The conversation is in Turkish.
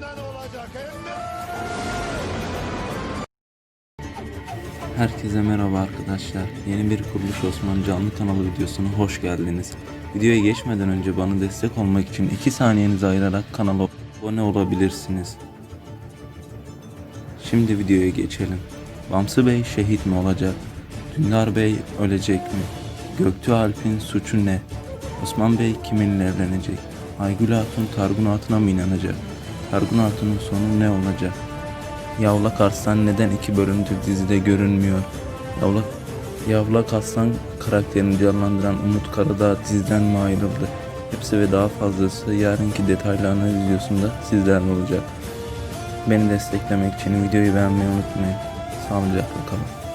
elimden olacak hem de. Herkese merhaba arkadaşlar. Yeni bir Kuruluş Osman canlı kanalı videosuna hoş geldiniz. Videoya geçmeden önce bana destek olmak için 2 saniyenizi ayırarak kanala abone olabilirsiniz. Şimdi videoya geçelim. Bamsı Bey şehit mi olacak? Dündar Bey ölecek mi? Göktuğ Alp'in suçu ne? Osman Bey kiminle evlenecek? Aygül Hatun Targun Hatun'a mı inanacak? Targun Hatun'un sonu ne olacak? Yavlak Arslan neden iki bölümdür dizide görünmüyor? Yavlak, Yavlak Arslan karakterini canlandıran Umut Karadağ diziden mi ayrıldı? Hepsi ve daha fazlası yarınki detaylı analiz videosunda sizlerle olacak. Beni desteklemek için videoyu beğenmeyi unutmayın. Sağlıcakla kalın.